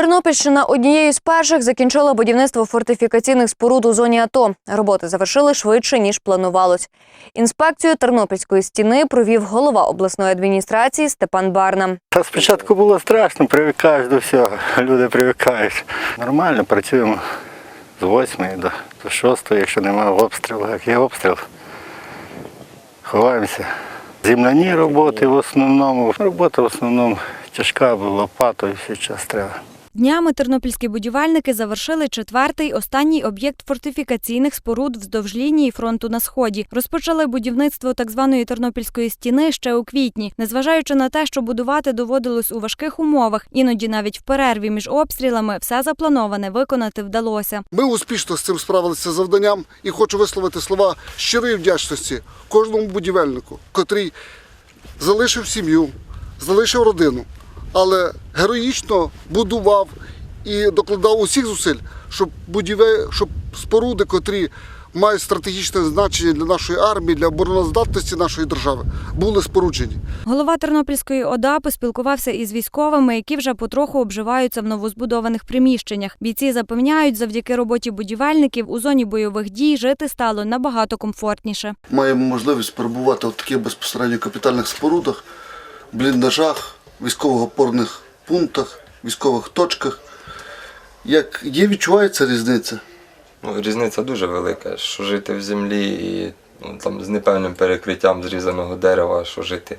Тернопільщина однією з перших закінчила будівництво фортифікаційних споруд у зоні АТО. Роботи завершили швидше ніж планувалось. Інспекцію тернопільської стіни провів голова обласної адміністрації Степан Барна. Спочатку було страшно, привикаєш до всього. Люди привикають. Нормально працюємо з 8 до, до 6, якщо немає обстрілу. Як є обстріл, ховаємося. Земляні роботи в основному. Робота в основному тяжка, бо лопатою час треба. Днями тернопільські будівельники завершили четвертий останній об'єкт фортифікаційних споруд вздовж лінії фронту на сході. Розпочали будівництво так званої тернопільської стіни ще у квітні, незважаючи на те, що будувати доводилось у важких умовах, іноді навіть в перерві між обстрілами все заплановане виконати вдалося. Ми успішно з цим справилися завданням і хочу висловити слова щирої вдячності кожному будівельнику, котрий залишив сім'ю, залишив родину, але героїчно будував і докладав усіх зусиль, щоб будівель, щоб споруди, котрі мають стратегічне значення для нашої армії, для обороноздатності нашої держави, були споруджені. Голова Тернопільської ОДА поспілкувався із військовими, які вже потроху обживаються в новозбудованих приміщеннях. Бійці запевняють, завдяки роботі будівельників у зоні бойових дій жити стало набагато комфортніше. Маємо можливість перебувати в таких безпосередньо капітальних спорудах, бліндажах, військово-опорних пунктах, військових точках. Як є, відчувається різниця. Ну, різниця дуже велика, що жити в землі і ну, там, з непевним перекриттям зрізаного дерева, що жити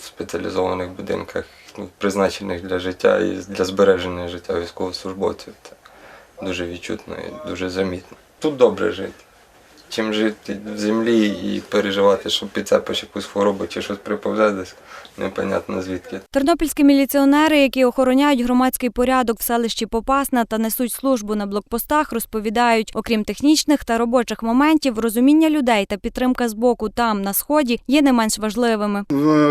в спеціалізованих будинках, ну, призначених для життя і для збереження життя військовослужбовців. Це дуже відчутно і дуже замітно. Тут добре жити. Чим жити в землі і переживати, що підцепиш якусь хворобу чи щось приповзе десь, непонятно звідки. Тернопільські міліціонери, які охороняють громадський порядок в селищі Попасна та несуть службу на блокпостах, розповідають, окрім технічних та робочих моментів, розуміння людей та підтримка з боку там на сході є не менш важливими.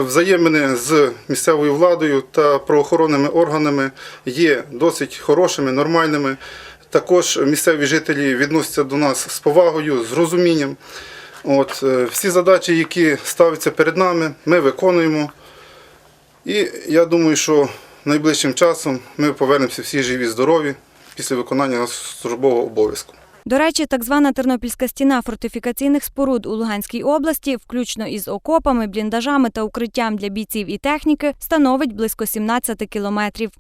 Взаємини з місцевою владою та правоохоронними органами є досить хорошими, нормальними. Також місцеві жителі відносяться до нас з повагою, з розумінням. От, е, всі задачі, які ставляться перед нами, ми виконуємо. І я думаю, що найближчим часом ми повернемося всі живі, здорові після виконання службового обов'язку. До речі, так звана Тернопільська стіна фортифікаційних споруд у Луганській області, включно із окопами, бліндажами та укриттям для бійців і техніки, становить близько 17 кілометрів.